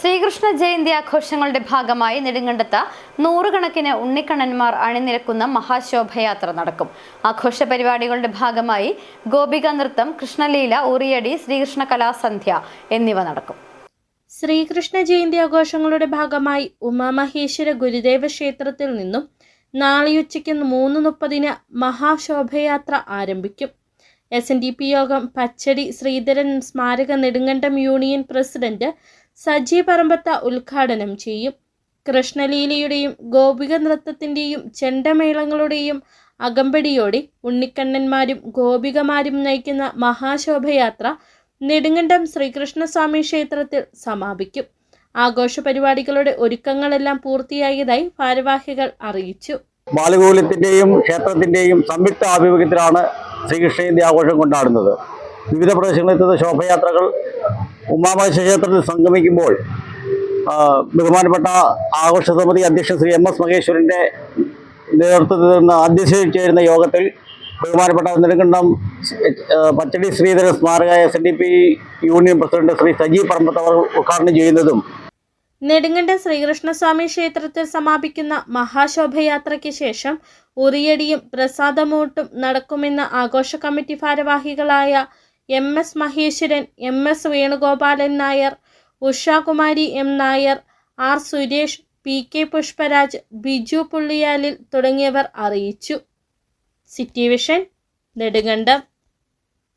ശ്രീകൃഷ്ണ ജയന്തി ആഘോഷങ്ങളുടെ ഭാഗമായി നെടുങ്കണ്ടത്ത് നൂറുകണക്കിന് ഉണ്ണിക്കണ്ണന്മാർ അണിനിരക്കുന്ന മഹാശോഭയാത്ര നടക്കും. ആഘോഷ പരിപാടികളുടെ ഭാഗമായി ഗോപിക നൃത്തം കൃഷ്ണലീല ഉറിയടി ശ്രീകൃഷ്ണ കലാസന്ധ്യ എന്നിവ നടക്കും. ശ്രീകൃഷ്ണ ജയന്തി ആഘോഷങ്ങളുടെ ഭാഗമായി ഉമാമഹേശ്വര ഗുരുദേവ ക്ഷേത്രത്തിൽ നിന്നും നാളെയുച്ചയ്ക്ക് മൂന്ന് മുപ്പതിന് മഹാശോഭയാത്ര ആരംഭിക്കും. എസ് എൻ ഡി പി യോഗം പച്ചടി ശ്രീധരൻ സ്മാരക നെടുങ്കണ്ടം യൂണിയൻ പ്രസിഡന്റ് സജി പറമ്പത്ത ഉദ്ഘാടനം ചെയ്യും. കൃഷ്ണലീലയുടെയും ഗോപിക നൃത്തത്തിന്റെയും ചെണ്ടമേളങ്ങളുടെയും അകമ്പടിയോടെ ഉണ്ണിക്കണ്ണന്മാരും ഗോപികമാരും നയിക്കുന്ന മഹാശോഭയാത്ര നെടുങ്കണ്ടം ശ്രീകൃഷ്ണസ്വാമി ക്ഷേത്രത്തിൽ സമാപിക്കും. ആഘോഷ പരിപാടികളുടെ ഒരുക്കങ്ങളെല്ലാം പൂർത്തിയായതായി ഭാരവാഹികൾ അറിയിച്ചു. ബാലഗോകുലത്തിന്റെയും ക്ഷേത്രത്തിന്റെയും സംയുക്ത ആഭിമുഖ്യത്തിലാണ് ശ്രീകൃഷ്ണജയന്തി ആഘോഷം കൊണ്ടാടുന്നത്. വിവിധ പ്രദേശങ്ങളിൽ എത്തുന്ന ശോഭയാത്രകൾ ഉമാമഹേശ്വര ക്ഷേത്രത്തിൽ സംഗമിക്കുമ്പോൾ ബഹുമാനപ്പെട്ട ആഘോഷ സമിതി അധ്യക്ഷൻ ശ്രീ എം എസ് മഹേശ്വരന്റെ നേതൃത്വത്തിൽ നിന്ന് അധ്യക്ഷിച്ചിരുന്ന യോഗത്തിൽ ബഹുമാനപ്പെട്ട നെടുങ്കണ്ടം പച്ചടി ശ്രീധരൻ സ്മാരക S D P union president Shri Sajeev Parambath അവർ ഉദ്ഘാടനം ചെയ്യുന്നതും നെടുങ്കണ്ടം ശ്രീകൃഷ്ണസ്വാമി ക്ഷേത്രത്തിൽ സമാപിക്കുന്ന മഹാശോഭയാത്രയ്ക്ക് ശേഷം ഉറിയടിയും പ്രസാദമൂട്ടും നടക്കുമെന്ന് ആഘോഷ കമ്മിറ്റി ഭാരവാഹികളായ M S Maheshwaran M S Venugopalan Nair Ushakumari M Nair R Suresh P K Pushparaj Biju Pulliyalil തുടങ്ങിയവർ അറിയിച്ചു. City vision Nedumkandam.